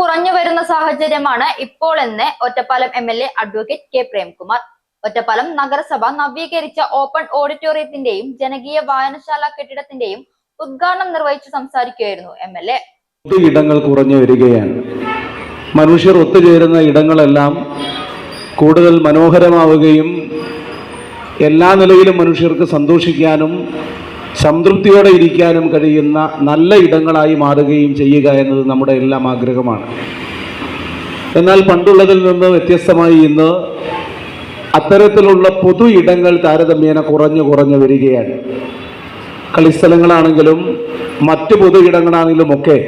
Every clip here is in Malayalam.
കുറഞ്ഞു വരുന്ന സാഹചര്യമാണ് ഇപ്പോൾ എന്ന് Ottapalam M L A advocate K Premkumar. Ottapalam നഗരസഭ നവീകരിച്ച ഓപ്പൺ ഓഡിറ്റോറിയത്തിന്റെയും ജനകീയ വായനശാല കെട്ടിടത്തിന്റെയും ഉദ്ഘാടനം നിർവഹിച്ചു സംസാരിക്കുകയായിരുന്നു എം എൽ എ. ഇടങ്ങൾ കുറഞ്ഞു വരികയാണ്. മനുഷ്യർ ഒത്തുചേരുന്ന ഇടങ്ങളെല്ലാം കൂടുതൽ മനോഹരമാവുകയും എല്ലാ നിലയിലും മനുഷ്യർക്ക് സന്തോഷിക്കാനും സംതൃപ്തിയോടെ ഇരിക്കാനും കഴിയുന്ന നല്ല ഇടങ്ങളായി മാറുകയും ചെയ്യുക എന്നത് നമ്മുടെ എല്ലാം ആഗ്രഹമാണ്. എന്നാൽ പണ്ടുള്ളതിൽ നിന്ന് വ്യത്യസ്തമായി ഇന്ന് അത്തരത്തിലുള്ള പൊതു ഇടങ്ങൾ താരതമ്യേന കുറഞ്ഞു കുറഞ്ഞു വരികയാണ്. കളിസ്ഥലങ്ങളാണെങ്കിലും മറ്റ് പൊതു ഇടങ്ങളാണെങ്കിലും ഒക്കെ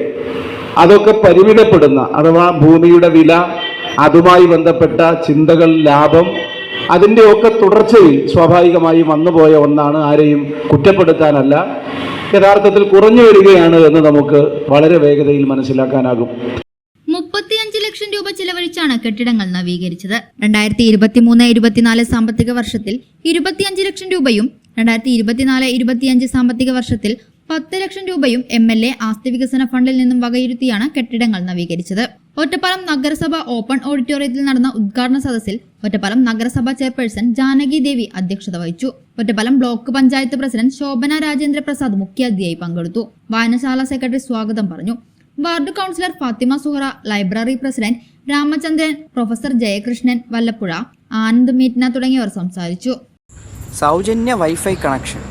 അതൊക്കെ പരിമിതപ്പെടുന്ന അഥവാ ഭൂമിയുടെ വില അതുമായി ബന്ധപ്പെട്ട ചിന്തകൾ ലാഭം അതിന്റെയൊക്കെ തുടർച്ചയിൽ സ്വാഭാവികമായി വന്നുപോയ ഒന്നാണ് ആരെയും കുറ്റപ്പെടുത്താനല്ല. യഥാർത്ഥത്തിൽ കുറഞ്ഞു വരികയാണ് എന്ന് നമുക്ക് വളരെ വേഗതയിൽ മനസ്സിലാക്കാനാകും. മുപ്പത്തിയഞ്ച് ലക്ഷം രൂപ ചിലവഴിച്ചാണ് കെട്ടിടങ്ങൾ നവീകരിച്ചത്. രണ്ടായിരത്തി ഇരുപത്തിമൂന്ന് ഇരുപത്തിനാല് സാമ്പത്തിക വർഷത്തിൽ ഇരുപത്തിയഞ്ച് ലക്ഷം രൂപയും രണ്ടായിരത്തി ഇരുപത്തിനാല് ഇരുപത്തിയഞ്ച് സാമ്പത്തിക വർഷത്തിൽ പത്ത് ലക്ഷം രൂപയും എം എൽ എ ആസ്തി വികസന ഫണ്ടിൽ നിന്നും വകയിരുത്തിയാണ് കെട്ടിടങ്ങൾ നവീകരിച്ചത്. ഒറ്റപ്പാലം നഗരസഭ ഓപ്പൺ ഓഡിറ്റോറിയത്തിൽ നടന്ന ഉദ്ഘാടന സദസ്സിൽ ഒറ്റപ്പാലം നഗരസഭ ചെയർപേഴ്സൺ ജാനകി ദേവി അധ്യക്ഷത വഹിച്ചു. ഒറ്റപ്പാലം ബ്ലോക്ക് പഞ്ചായത്ത് പ്രസിഡന്റ് ശോഭന രാജേന്ദ്ര പ്രസാദ് മുഖ്യാതിഥിയായി പങ്കെടുത്തു. വായനശാല സെക്രട്ടറി സ്വാഗതം പറഞ്ഞു. Ward councillor Fathima Suhara library president Ramachandran professor Jayakrishnan Vallapuzha Anand Meetna തുടങ്ങിയവർ സംസാരിച്ചു. സൗജന്യ വൈഫൈ കണക്ഷൻ.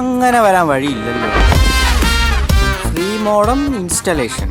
അങ്ങനെ വരാൻ വഴിയില്ലല്ലോ. Free modem installation.